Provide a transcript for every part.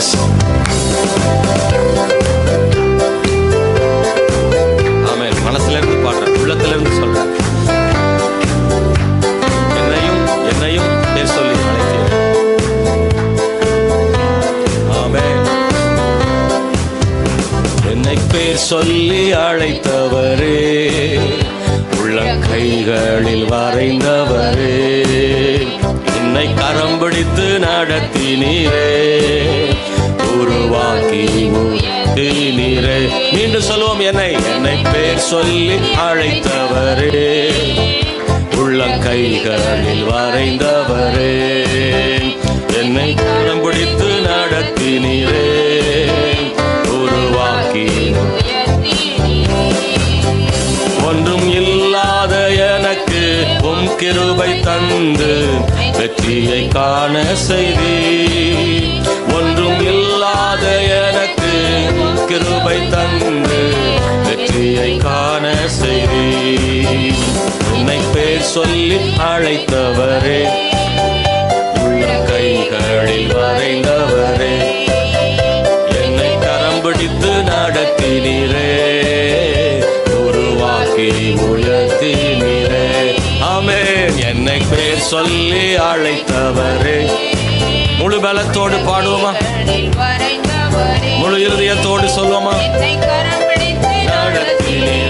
S ஆமென் மனசுல இருந்து பாடுறேன் உள்ளத்திலிருந்து சொல்றேன் என்னையும் என்னையும் பேர் சொல்லி அழைத்தீர் ஆமென் என்னை பேர் சொல்லி அழைத்தவரே உள்ளங்கைகளில் வரைந்தவரே. என்னை கரம் பிடித்து நடத்தினீரே. உருவாக்கி நீரே. மீண்டும் சொல்லுவோம் என்னை. என்னை பேர் சொல்லி அழைத்தவரே. உள்ளங்கைகளில் வரைந்தவரே. என்னை கரம் பிடித்து நடத்தினீரே. உருவாக்கி ஒன்றும் இல்லாத எனக்கு உம் கிருபை தந்து வெற்றியை காண செய்தி என்னை பேர் சொல்லி அழைத்தவரே. உள்ள கைகளில் வரைந்தவரே. என்னை கரம் பிடித்து நடத்தினீரே. உருவாக்கி உயர்த்தினீரே. ஆமென். என்னை பேர் சொல்லி அழைத்தவரே. முழு பலத்தோடு பாடுவோமா? முழு இருதயத்தோடு சொல்லுவோமா நடத்தினீர்.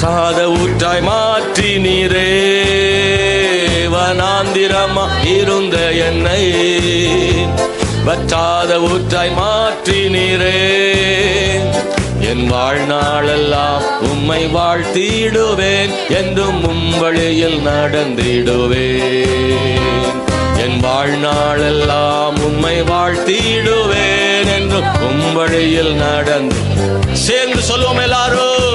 சாத ஊற்றாய் மாற்றி நீரே வனாந்திரமா இருந்த என்னை. வற்றாத ஊற்றாய் மாற்றி நீரே என் வாழ்நாளெல்லாம் உம்மை வாழ்த்திடுவேன் என்றும் உம் வழியில் நடந்திடுவேன். என் வாழ்நாளெல்லாம் உம்மை வாழ்த்திடுவேன் என்றும் உம் வழியில் நடந்து. சேர்ந்து சொல்லுவோம் எல்லாரும்.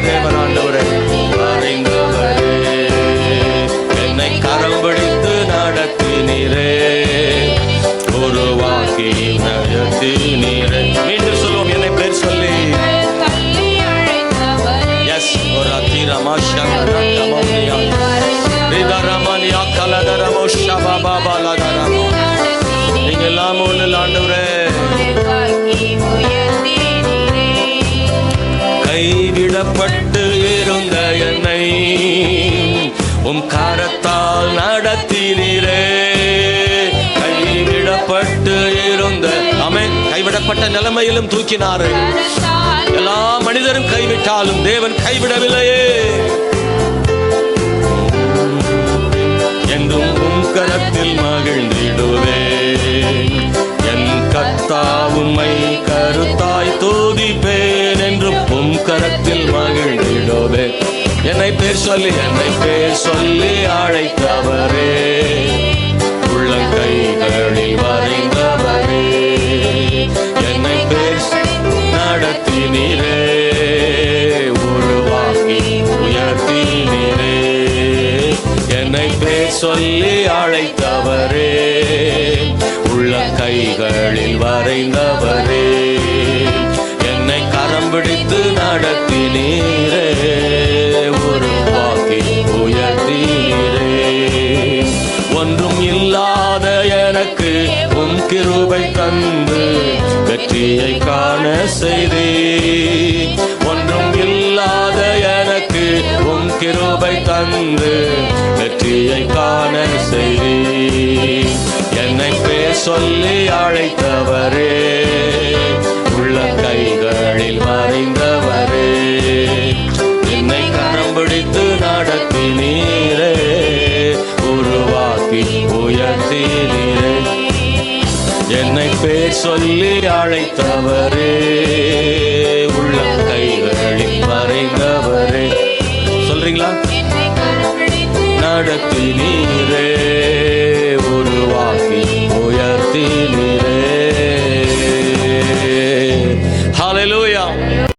தேவன் ஆண்டவரே கைவிடப்பட்டு இருந்த என்னை உம் காரத்தால் நடத்தினீரே. கைவிடப்பட்டு இருந்த அமேன் கைவிடப்பட்ட நிலைமையிலும் தூக்கினாரு. எல்லா மனிதரும் கைவிட்டாலும் தேவன் கைவிடவில்லையே. என்னை பேர் சொல்லி என்னை பேர் சொல்லி அழைத்தவரே. உள்ளங்கைகளில் வரைந்தவரே. என்னை பேர் நடத்தினீரே. உருவாக்கி உயர்த்தினீரே. என்னை பேர் சொல்லி அழைத்தவரே. உள்ள கைகளில் வரைந்தவரே. எனக்கு உம் கிருபை தந்து வெற்றியை காண செய்தே ஒன்றும் இல்லாத எனக்கு உம் கிருபை தந்து வெற்றியை காண செய்தே என்னை பேர் சொல்லி அழைத்தவரே உள்ள கைகளில் மறைந்தவரே. என்னை கரம் பிடித்து நடத்தினீரே. பெயர் சொல்லி அழைத்தவரே. உள்ள கைகளில் மறைந்தவரே. சொல்றீங்களா? நடத்தி நீரே.